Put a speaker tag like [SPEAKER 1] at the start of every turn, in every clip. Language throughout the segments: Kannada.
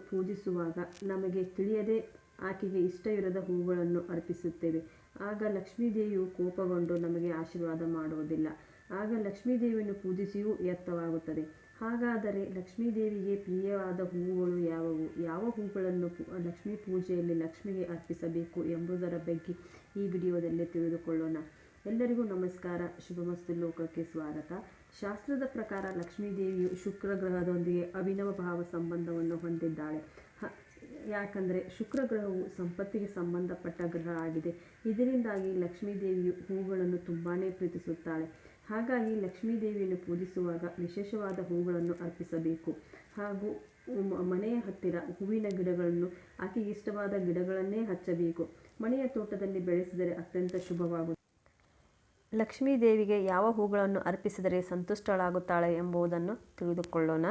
[SPEAKER 1] ಪೂಜಿಸುವಾಗ ನಮಗೆ ತಿಳಿಯದೆ ಆಕೆಗೆ ಇಷ್ಟವಿರದ ಹೂಗಳನ್ನು ಅರ್ಪಿಸುತ್ತೇವೆ. ಆಗ ಲಕ್ಷ್ಮೀದೇವಿಯು ಕೋಪಗೊಂಡು ನಮಗೆ ಆಶೀರ್ವಾದ ಮಾಡುವುದಿಲ್ಲ. ಆಗ ಲಕ್ಷ್ಮೀದೇವಿಯನ್ನು ಪೂಜಿಸಿಯೂ ವ್ಯರ್ಥವಾಗುತ್ತದೆ. ಹಾಗಾದರೆ ಲಕ್ಷ್ಮೀದೇವಿಗೆ ಪ್ರಿಯವಾದ ಹೂವುಗಳು ಯಾವುವು? ಯಾವ ಹೂಗಳನ್ನು ಲಕ್ಷ್ಮೀ ಪೂಜೆಯಲ್ಲಿ ಲಕ್ಷ್ಮಿಗೆ ಅರ್ಪಿಸಬೇಕು ಎಂಬುದರ ಬಗ್ಗೆ ಈ ವಿಡಿಯೋದಲ್ಲಿ ತಿಳಿದುಕೊಳ್ಳೋಣ. ಎಲ್ಲರಿಗೂ ನಮಸ್ಕಾರ. ಶುಭಮಸ್ತು. ಲೋಕಕ್ಕೆ ಸ್ವಾಗತ. ಶಾಸ್ತ್ರದ ಪ್ರಕಾರ ಲಕ್ಷ್ಮೀದೇವಿಯು ಶುಕ್ರ ಗ್ರಹದೊಂದಿಗೆ ಅಭಿನವ ಭಾವ ಸಂಬಂಧವನ್ನು ಹೊಂದಿದ್ದಾಳೆ. ಯಾಕಂದರೆ ಶುಕ್ರ ಗ್ರಹವು ಸಂಪತ್ತಿಗೆ ಸಂಬಂಧಪಟ್ಟ ಗ್ರಹ ಆಗಿದೆ. ಇದರಿಂದಾಗಿ ಲಕ್ಷ್ಮೀದೇವಿಯು ಹೂಗಳನ್ನು ತುಂಬಾ ಪ್ರೀತಿಸುತ್ತಾಳೆ. ಹಾಗಾಗಿ ಲಕ್ಷ್ಮೀದೇವಿಯನ್ನು ಪೂಜಿಸುವಾಗ ವಿಶೇಷವಾದ ಹೂಗಳನ್ನು ಅರ್ಪಿಸಬೇಕು. ಹಾಗೂ ಮನೆಯ ಹತ್ತಿರ ಹೂವಿನ ಗಿಡಗಳನ್ನು, ಅತಿ ಇಷ್ಟವಾದ ಗಿಡಗಳನ್ನೇ ಹಚ್ಚಬೇಕು. ಮನೆಯ ತೋಟದಲ್ಲಿ ಬೆಳೆಸಿದರೆ ಅತ್ಯಂತ ಶುಭವಾಗುತ್ತದೆ. ಲಕ್ಷ್ಮೀ ದೇವಿಗೆ ಯಾವ ಹೂಗಳನ್ನು ಅರ್ಪಿಸಿದರೆ ಸಂತುಷ್ಟಳಾಗುತ್ತಾಳೆ ಎಂಬುದನ್ನು ತಿಳಿದುಕೊಳ್ಳೋಣ.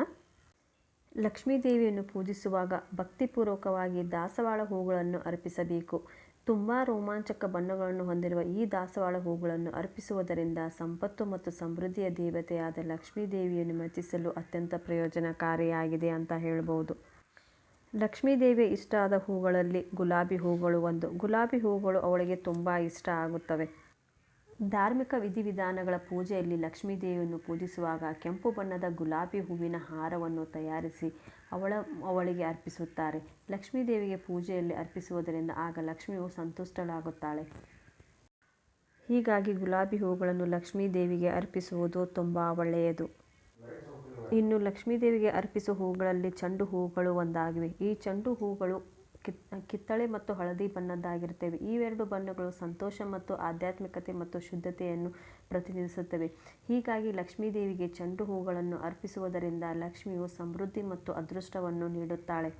[SPEAKER 1] ಲಕ್ಷ್ಮೀ ದೇವಿಯನ್ನು ಪೂಜಿಸುವಾಗ ಭಕ್ತಿಪೂರ್ವಕವಾಗಿ ದಾಸವಾಳ ಹೂಗಳನ್ನು ಅರ್ಪಿಸಬೇಕು. ತುಂಬ ರೋಮಾಂಚಕ ಬಣ್ಣಗಳನ್ನು ಹೊಂದಿರುವ ಈ ದಾಸವಾಳ ಹೂಗಳನ್ನು ಅರ್ಪಿಸುವುದರಿಂದ ಸಂಪತ್ತು ಮತ್ತು ಸಮೃದ್ಧಿಯ ದೇವತೆಯಾದ ಲಕ್ಷ್ಮೀ ದೇವಿಯನ್ನು ಮೆಚ್ಚಿಸಲು ಅತ್ಯಂತ ಪ್ರಯೋಜನಕಾರಿಯಾಗಿದೆ ಅಂತ ಹೇಳ್ಬೋದು. ಲಕ್ಷ್ಮೀ ದೇವಿಯ ಇಷ್ಟ ಆದ ಹೂಗಳಲ್ಲಿ ಗುಲಾಬಿ ಹೂಗಳು ಒಂದು. ಗುಲಾಬಿ ಹೂಗಳು ಅವಳಿಗೆ ತುಂಬ ಇಷ್ಟ ಆಗುತ್ತವೆ. ಧಾರ್ಮಿಕ ವಿಧಿವಿಧಾನಗಳ ಪೂಜೆಯಲ್ಲಿ ಲಕ್ಷ್ಮೀದೇವಿಯನ್ನು ಪೂಜಿಸುವಾಗ ಕೆಂಪು ಬಣ್ಣದ ಗುಲಾಬಿ ಹೂವಿನ ಹಾರವನ್ನು ತಯಾರಿಸಿ ಅವಳ, ಅವಳಿಗೆ ಅರ್ಪಿಸುತ್ತಾರೆ. ಲಕ್ಷ್ಮೀದೇವಿಗೆ ಪೂಜೆಯಲ್ಲಿ ಅರ್ಪಿಸುವುದರಿಂದ ಆಗ ಲಕ್ಷ್ಮಿಯು ಸಂತುಷ್ಟಳಾಗುತ್ತಾಳೆ. ಹೀಗಾಗಿ ಗುಲಾಬಿ ಹೂಗಳನ್ನು ಲಕ್ಷ್ಮೀದೇವಿಗೆ ಅರ್ಪಿಸುವುದು ತುಂಬ ಒಳ್ಳೆಯದು. ಇನ್ನು ಲಕ್ಷ್ಮೀದೇವಿಗೆ ಅರ್ಪಿಸುವ ಹೂಗಳಲ್ಲಿ ಚೆಂಡು ಹೂಗಳು ಒಂದಾಗಿವೆ. ಈ ಚೆಂಡು ಹೂಗಳು ಕಿತ್ತಳೆ ಮತ್ತು ಹಳದಿ ಬಣ್ಣದ್ದಾಗಿರುತ್ತವೆ. ಎರಡು ಬಣ್ಣಗಳು ಸಂತೋಷ ಮತ್ತು ಆಧ್ಯಾತ್ಮಿಕತೆ ಮತ್ತು ಶುದ್ಧತೆಯನ್ನು ಪ್ರತಿನಿಧಿಸುತ್ತವೆ. ಹೀಗಾಗಿ ಲಕ್ಷ್ಮೀದೇವಿಗೆ ಚೆಂಡು ಹೂಗಳನ್ನು ಅರ್ಪಿಸುವುದರಿಂದ ಲಕ್ಷ್ಮಿಯು ಸಮೃದ್ಧಿ ಮತ್ತು ಅದೃಷ್ಟವನ್ನು ನೀಡುತ್ತಾಳೆ.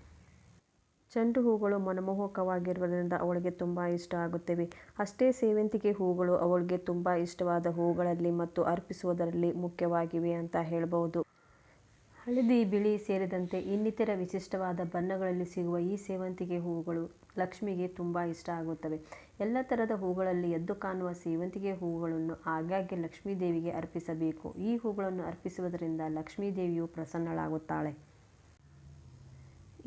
[SPEAKER 1] ಚೆಂಡು ಹೂಗಳು ಮನಮೋಹಕವಾಗಿರುವುದರಿಂದ ಅವಳಿಗೆ ತುಂಬ ಇಷ್ಟ ಆಗುತ್ತವೆ. ಅಷ್ಟೇ ಸೇವಂತಿಗೆ ಹೂಗಳು ಅವಳಿಗೆ ತುಂಬ ಇಷ್ಟವಾದ ಹೂಗಳಲ್ಲಿ ಮತ್ತು ಅರ್ಪಿಸುವುದರಲ್ಲಿ ಮುಖ್ಯವಾಗಿವೆ ಅಂತ ಹೇಳ್ಬೋದು ಹಳದಿ ಬಿಳಿ ಸೇರಿದಂತೆ ಇನ್ನಿತರ ವಿಶಿಷ್ಟವಾದ ಬಣ್ಣಗಳಲ್ಲಿ ಸಿಗುವ ಈ ಸೇವಂತಿಗೆ ಹೂವುಗಳು ಲಕ್ಷ್ಮಿಗೆ ತುಂಬ ಇಷ್ಟ ಆಗುತ್ತವೆ. ಎಲ್ಲ ಥರದ ಹೂಗಳಲ್ಲಿ ಎದ್ದು ಕಾಣುವ ಸೇವಂತಿಗೆ ಹೂವುಗಳನ್ನು ಆಗಾಗ್ಗೆ ಲಕ್ಷ್ಮೀ ದೇವಿಗೆ ಅರ್ಪಿಸಬೇಕು. ಈ ಹೂಗಳನ್ನು ಅರ್ಪಿಸುವುದರಿಂದ ಲಕ್ಷ್ಮೀ ದೇವಿಯು ಪ್ರಸನ್ನಳಾಗುತ್ತಾಳೆ.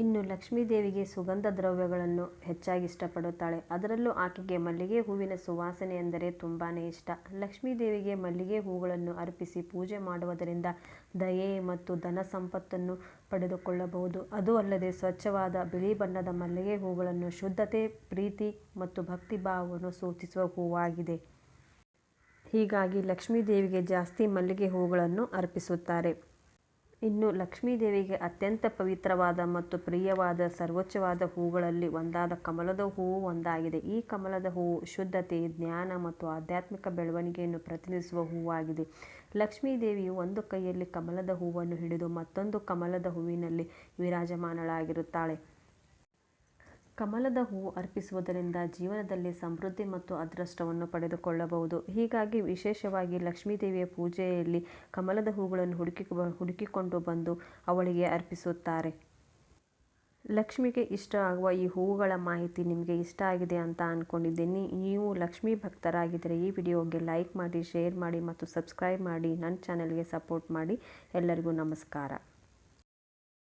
[SPEAKER 1] ಇನ್ನು ಲಕ್ಷ್ಮೀದೇವಿಗೆ ಸುಗಂಧ ದ್ರವ್ಯಗಳನ್ನು ಹೆಚ್ಚಾಗಿ ಇಷ್ಟಪಡುತ್ತಾಳೆ. ಅದರಲ್ಲೂ ಆಕೆಗೆ ಮಲ್ಲಿಗೆ ಹೂವಿನ ಸುವಾಸನೆ ಎಂದರೆ ತುಂಬಾ ಇಷ್ಟ. ಲಕ್ಷ್ಮೀದೇವಿಗೆ ಮಲ್ಲಿಗೆ ಹೂಗಳನ್ನು ಅರ್ಪಿಸಿ ಪೂಜೆ ಮಾಡುವುದರಿಂದ ದಯೆ ಮತ್ತು ಧನ ಸಂಪತ್ತನ್ನು ಪಡೆದುಕೊಳ್ಳಬಹುದು. ಅದು ಅಲ್ಲದೆ ಸ್ವಚ್ಛವಾದ ಬಿಳಿ ಬಣ್ಣದ ಮಲ್ಲಿಗೆ ಹೂಗಳನ್ನು ಶುದ್ಧತೆ, ಪ್ರೀತಿ ಮತ್ತು ಭಕ್ತಿ ಭಾವವನ್ನು ಸೂಚಿಸುವ ಹೂವಾಗಿದೆ. ಹೀಗಾಗಿ ಲಕ್ಷ್ಮೀ ದೇವಿಗೆ ಜಾಸ್ತಿ ಮಲ್ಲಿಗೆ ಹೂಗಳನ್ನು ಅರ್ಪಿಸುತ್ತಾರೆ. ಇನ್ನು ಲಕ್ಷ್ಮೀದೇವಿಗೆ ಅತ್ಯಂತ ಪವಿತ್ರವಾದ ಮತ್ತು ಪ್ರಿಯವಾದ ಸರ್ವೋಚ್ಚವಾದ ಹೂಗಳಲ್ಲಿ ಒಂದಾದ ಕಮಲದ ಹೂವು ಒಂದಾಗಿದೆ. ಈ ಕಮಲದ ಹೂವು ಶುದ್ಧತೆ, ಜ್ಞಾನ ಮತ್ತು ಆಧ್ಯಾತ್ಮಿಕ ಬೆಳವಣಿಗೆಯನ್ನು ಪ್ರತಿನಿಧಿಸುವ ಹೂವಾಗಿದೆ. ಲಕ್ಷ್ಮೀದೇವಿಯು ಒಂದು ಕೈಯಲ್ಲಿ ಕಮಲದ ಹೂವನ್ನು ಹಿಡಿದು ಮತ್ತೊಂದು ಕಮಲದ ಹೂವಿನಲ್ಲಿ ವಿರಾಜಮಾನಳಾಗಿರುತ್ತಾಳೆ. ಕಮಲದ ಹೂವು ಅರ್ಪಿಸುವುದರಿಂದ ಜೀವನದಲ್ಲಿ ಸಮೃದ್ಧಿ ಮತ್ತು ಅದೃಷ್ಟವನ್ನು ಪಡೆದುಕೊಳ್ಳಬಹುದು. ಹೀಗಾಗಿ ವಿಶೇಷವಾಗಿ ಲಕ್ಷ್ಮೀ ದೇವಿಯ ಪೂಜೆಯಲ್ಲಿ ಕಮಲದ ಹೂಗಳನ್ನು ಹುಡುಕಿ ಹುಡುಕಿಕೊಂಡು ಬಂದು ಅವಳಿಗೆ ಅರ್ಪಿಸುತ್ತಾರೆ. ಲಕ್ಷ್ಮಿಗೆ ಇಷ್ಟ ಆಗುವ ಈ ಹೂವುಗಳ ಮಾಹಿತಿ ನಿಮಗೆ ಇಷ್ಟ ಆಗಿದೆ ಅಂತ ಅಂದ್ಕೊಂಡಿದ್ದೀನಿ ನೀವು ಲಕ್ಷ್ಮೀ ಭಕ್ತರಾಗಿದ್ದರೆ ಈ ವಿಡಿಯೋಗೆ ಲೈಕ್ ಮಾಡಿ, ಶೇರ್ ಮಾಡಿ ಮತ್ತು ಸಬ್ಸ್ಕ್ರೈಬ್ ಮಾಡಿ. ನನ್ನ ಚಾನಲ್ಗೆ ಸಪೋರ್ಟ್ ಮಾಡಿ. ಎಲ್ಲರಿಗೂ ನಮಸ್ಕಾರ.